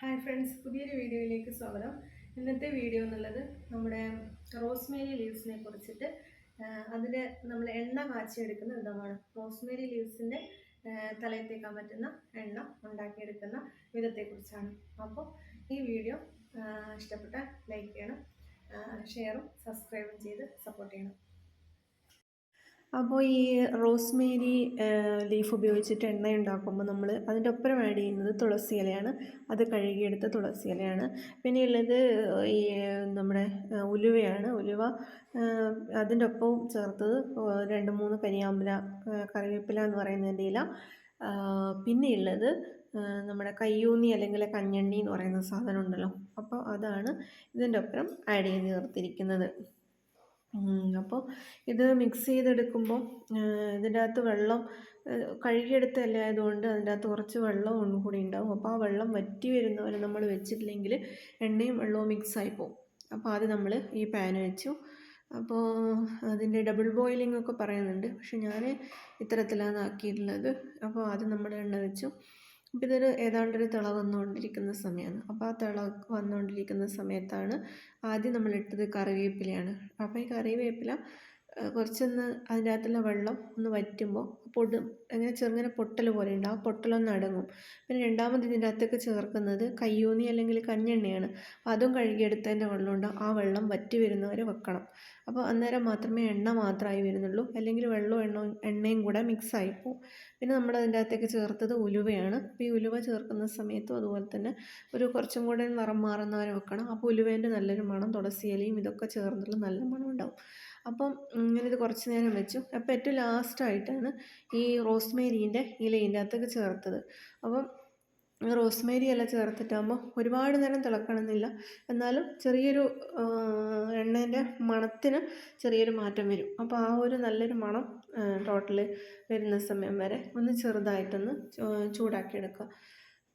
Hi friends പുതിയൊരു വീഡിയോയിലേക്ക് സ്വാഗതം. ഇന്നത്തെ വീഡിയോ എന്നുള്ളത് നമ്മുടെ റോസ്മേരി ലീവ്സിനെ കുറിച്ചിട്ട് അതിൽ നമ്മൾ എണ്ണ കാച്ചിയെടുക്കുന്ന വിധമാണ്. റോസ്മേരി ലീവ്സിന്റെ തലയിൽ തേക്കാൻ പറ്റുന്ന എണ്ണ ഉണ്ടാക്കിയെടുക്കുന്ന വിധത്തെക്കുറിച്ചാണ്. അപ്പോൾ ഈ വീഡിയോ ഇഷ്ടപ്പെട്ടാൽ ലൈക്ക് ചെയ്യണം ഷെയറും സബ്സ്ക്രൈബും ചെയ്ത് സപ്പോർട്ട് ചെയ്യണം. അപ്പോൾ ഈ റോസ്മേരി ലീഫ് ഉപയോഗിച്ചിട്ട് എണ്ണ ഉണ്ടാക്കുമ്പോൾ നമ്മൾ അതിന്റെ ഒപ്പം ആഡ് ചെയ്യുന്നത് തുളസി ഇലയാണ്. അത് കഴുകിയെടുത്ത തുളസി ഇലയാണ്. പിന്നെ ഉള്ളത് ഈ നമ്മുടെ ഉലുവയാണ്. ഉലുവ അതിന്റെ ഒപ്പവും ചേർത്തത് രണ്ട് മൂന്ന് കരിയാമ്പല കറിവേപ്പില എന്ന് പറയുന്നതിന്റെ ഇല. പിന്നെ ഉള്ളത് നമ്മുടെ കയ്യൂന്നി അല്ലെങ്കിൽ കഞ്ഞണ്ണി എന്ന് പറയുന്ന സാധനം ഉണ്ടല്ലോ. അപ്പോൾ അതാണ് ഇതിന്റെ ഒപ്പം ആഡ് ചെയ്ത് ചേർത്തിരിക്കുന്നത്. അപ്പോൾ ഇത് മിക്സ് ചെയ്തെടുക്കുമ്പോൾ ഇതിന്റെ അകത്ത് വെള്ളം കഴുകിയെടുത്തല്ലേ ആയതുകൊണ്ട് അതിന്റെ അകത്ത് കുറച്ച് വെള്ളം കൂടി ഉണ്ടാവും. അപ്പോൾ ആ വെള്ളം വറ്റി വരുന്നവരെ നമ്മൾ വെച്ചിട്ടില്ലെങ്കിൽ എണ്ണയും വെള്ളവും മിക്സായി പോകും. അപ്പോൾ അത് നമ്മൾ ഈ പാൻ വെച്ചു. അപ്പോൾ അതിന്റെ ഡബിൾ ബോയിലിംഗ് ഒക്കെ പറയുന്നുണ്ട്. പക്ഷെ ഞാൻ ഇത്തരത്തിലാണ് ആക്കിയിട്ടുള്ളത്. അപ്പോൾ ആദ്യം നമ്മൾ എണ്ണ വെച്ചു. അപ്പോൾ ഇതൊരു ഏതാണ്ടൊരു തിള വന്നുകൊണ്ടിരിക്കുന്ന സമയമാണ് അപ്പോൾ ആ തിള വന്നുകൊണ്ടിരിക്കുന്ന സമയത്താണ് ആദ്യം നമ്മളിട്ടത് കറിവേപ്പിലയാണ്. അപ്പോൾ ഈ കറിവേപ്പില കുറച്ചൊന്ന് അതിന്റെ അകത്തുള്ള വെള്ളം ഒന്ന് വറ്റുമ്പോൾ പൊടും അങ്ങനെ ചെറുങ്ങനെ പൊട്ടൽ പോലെ ഉണ്ടാകും പൊട്ടലൊന്ന് അടങ്ങും. പിന്നെ രണ്ടാമത് ഇതിന്റെ അകത്തേക്ക് ചേർക്കുന്നത് കയ്യൂന്നി അല്ലെങ്കിൽ കഞ്ഞെണ്ണയാണ്. അപ്പോൾ അതും കഴുകിയെടുത്തതിന്റെ വെള്ളമുണ്ട് ആ വെള്ളം വറ്റി വരുന്നവരെ വെക്കണം. അപ്പോൾ അന്നേരം മാത്രമേ എണ്ണ മാത്രമായി വരുന്നുള്ളൂ. അല്ലെങ്കിൽ വെള്ളവും എണ്ണവും എണ്ണയും കൂടെ മിക്സ് പോകും പിന്നെ നമ്മൾ അതിന്റെ അകത്തേക്ക് ചേർത്തത് ഉലുവയാണ്. അപ്പോൾ ഈ ഉലുവ ചേർക്കുന്ന സമയത്തും അതുപോലെ തന്നെ ഒരു കുറച്ചും കൂടെ നിറം മാറുന്നവരെ വെക്കണം. അപ്പോൾ ഉലുവേന്റെ നല്ലൊരു മണം തുളസി ഇലയും ഇതൊക്കെ ചേർന്നുള്ള നല്ല മണം ഉണ്ടാവും. അപ്പം ഇങ്ങനെ ഇത് കുറച്ച് നേരം വെച്ചു. അപ്പോൾ ഏറ്റവും ലാസ്റ്റായിട്ടാണ് ഈ റോസ്മേരീന്റെ ഇല അകത്തേക്ക് ചേർത്തത്. അപ്പം റോസ്മേരി ഇല ചേർത്തിട്ടാകുമ്പോൾ ഒരുപാട് നേരം തിളക്കണമെന്നില്ല. എന്നാലും ചെറിയൊരു എണ്ണേന്റെ മണത്തിന് ചെറിയൊരു മാറ്റം വരും. അപ്പോൾ ആ ഒരു നല്ലൊരു മണം ടോട്ടൽ വരുന്ന സമയം വരെ ഒന്ന് ചെറുതായിട്ടൊന്ന് ചൂടാക്കിയെടുക്കുക.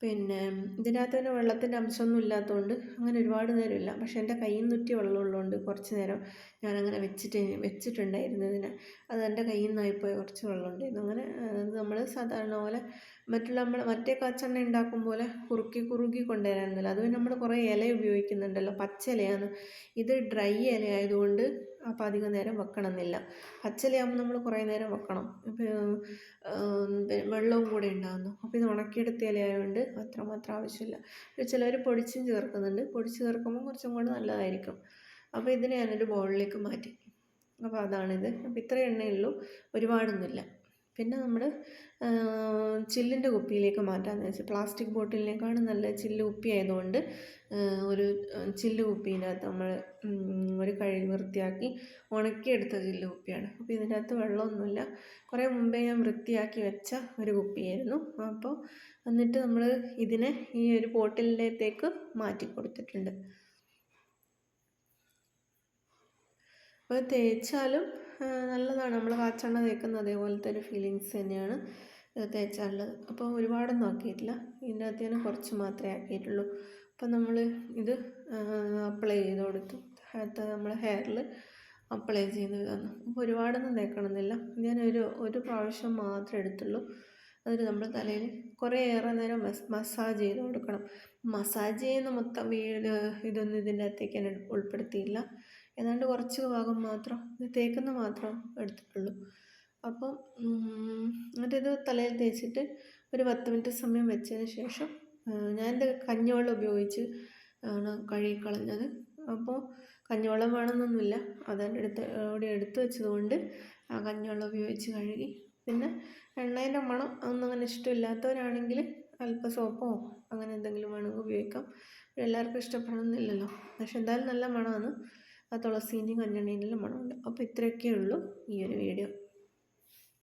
പിന്നെ ഇതിനകത്ത് തന്നെ വെള്ളത്തിന്റെ അംശമൊന്നും ഇല്ലാത്തതുകൊണ്ട് അങ്ങനെ ഒരുപാട് നേരമില്ല. പക്ഷേ എന്റെ കയ്യിൽ ഉറ്റിയ വെള്ളം കുറച്ച് നേരം ഞാനങ്ങനെ വെച്ചിട്ട് വെച്ചിട്ടുണ്ടായിരുന്നു ഇതിനെ അത് എന്റെ കയ്യിൽ നിന്നായിപ്പോയി കുറച്ച് വെള്ളം ഉണ്ടായിരുന്നു അങ്ങനെ നമ്മൾ സാധാരണ പോലെ മറ്റുള്ള നമ്മൾ മറ്റേ കാച്ചെണ്ണ ഉണ്ടാക്കും പോലെ കുറുക്കി കുറുക്കി കൊണ്ടുവരാനൊന്നുമില്ല അതുവരെ നമ്മൾ കുറേ ഇല ഉപയോഗിക്കുന്നുണ്ടല്ലോ. പച്ച ഇലയാണ് ഇത് ഡ്രൈ ഇല ആയതുകൊണ്ട് അപ്പോൾ അധികം നേരം വെക്കണമെന്നില്ല. പച്ചിലയാകുമ്പോൾ നമ്മൾ കുറേ നേരം വെക്കണം. വെള്ളവും കൂടെ ഉണ്ടാകുന്നു അപ്പോൾ ഇത് ഉണക്കിയെടുത്ത ഇലയായതുകൊണ്ട് അത്രമാത്രം ആവശ്യമില്ല. ചിലർ പൊടിച്ചും ചേർക്കുന്നുണ്ട്. പൊടിച്ച് ചേർക്കുമ്പോൾ കുറച്ചും കൂടെ നല്ലതായിരിക്കും. അപ്പോൾ ഇതിനെ ഞാനൊരു ബൗളിലേക്ക് മാറ്റി. അപ്പോൾ അതാണിത്. അപ്പോൾ ഇത്ര എണ്ണയുള്ളൂ. ഒരുപാടൊന്നുമില്ല. പിന്നെ നമ്മൾ ചില്ലിന്റെ കുപ്പിയിലേക്ക് മാറ്റാമെന്ന് വെച്ചാൽ പ്ലാസ്റ്റിക് ബോട്ടിലിനേക്കാണ് നല്ല ചില്ല് കുപ്പി ആയതുകൊണ്ട് ഒരു ചില്ല് കുപ്പീനകത്ത് നമ്മൾ ഒരു കഴുകി വൃത്തിയാക്കി ഉണക്കിയെടുത്ത ചില്ല് കുപ്പിയാണ്. അപ്പോൾ ഇതിന്റെ അകത്ത് വെള്ളമൊന്നുമില്ല. കുറേ മുമ്പേ ഞാൻ വൃത്തിയാക്കി വെച്ച ഒരു കുപ്പിയായിരുന്നു. അപ്പോൾ എന്നിട്ട് നമ്മൾ ഇതിനെ ഈ ഒരു ബോട്ടിലിനകത്തേക്ക് മാറ്റി കൊടുത്തിട്ടുണ്ട്. അപ്പോൾ തേച്ചാലും നല്ലതാണ്. നമ്മൾ കാച്ചെണ്ണ തേക്കുന്ന അതേപോലത്തെ ഒരു ഫീലിങ്സ് തന്നെയാണ് തേച്ചാലുള്ളത് അപ്പോൾ ഒരുപാടൊന്നും ആക്കിയിട്ടില്ല. ഇതിന്റെ അകത്ത് ഞാൻ കുറച്ച് മാത്രമേ ആക്കിയിട്ടുള്ളൂ. അപ്പോൾ നമ്മൾ ഇത് അപ്ലൈ ചെയ്ത് കൊടുത്തു. നമ്മൾ ഹെയറിൽ അപ്ലൈ ചെയ്യുന്ന വിധമാണ് അപ്പോൾ ഒരുപാടൊന്നും തേക്കണമെന്നില്ല. ഞാൻ ഒരു ഒരു പ്രാവശ്യം മാത്രമേ എടുത്തുള്ളൂ. അതിന് നമ്മൾ തലയിൽ കുറേ ഏറെ നേരം മസാജ് ചെയ്ത് കൊടുക്കണം. മസാജ് ചെയ്യുന്ന മൊത്തം വീട് ഇതൊന്നും ഇതിന്റെ അകത്തേക്ക് ഞാൻ ഉൾപ്പെടുത്തിയില്ല. ഏതാണ്ട് കുറച്ച് ഭാഗം മാത്രം തേക്കുന്ന മാത്രം എടുത്തിട്ടുള്ളൂ. അപ്പം എന്നിട്ടിത് തലയിൽ തേച്ചിട്ട് ഒരു പത്ത് മിനിറ്റ് സമയം വെച്ചതിന് ശേഷം എന്റെ കഞ്ഞിവെള്ളം ഉപയോഗിച്ച് ആണ് കഴുകിക്കളഞ്ഞത്. അപ്പോൾ കഞ്ഞിവെള്ളം വേണമെന്നൊന്നുമില്ല അതെന്റെ അടുത്ത് അവിടെ എടുത്തു വെച്ചതുകൊണ്ട് ആ കഞ്ഞിവെള്ളം ഉപയോഗിച്ച് കഴുകി. പിന്നെ എണ്ണേന്റെ മണം അതൊന്നും അങ്ങനെ ഇഷ്ടമില്ലാത്തവരാണെങ്കിൽ അല്പ സോപ്പോ അങ്ങനെ എന്തെങ്കിലും വേണമെങ്കിൽ ഉപയോഗിക്കാം. എല്ലാവർക്കും ഇഷ്ടപ്പെടണമെന്നില്ലല്ലോ. പക്ഷെ എന്തായാലും നല്ല മണമാണ്. ആ തുളസീന്റെയും കഞ്ഞെണ്ണീന്റെയും മണമുണ്ട്. അപ്പോൾ ഇത്രയൊക്കെ ഉള്ളൂ ഈ ഒരു വീഡിയോ.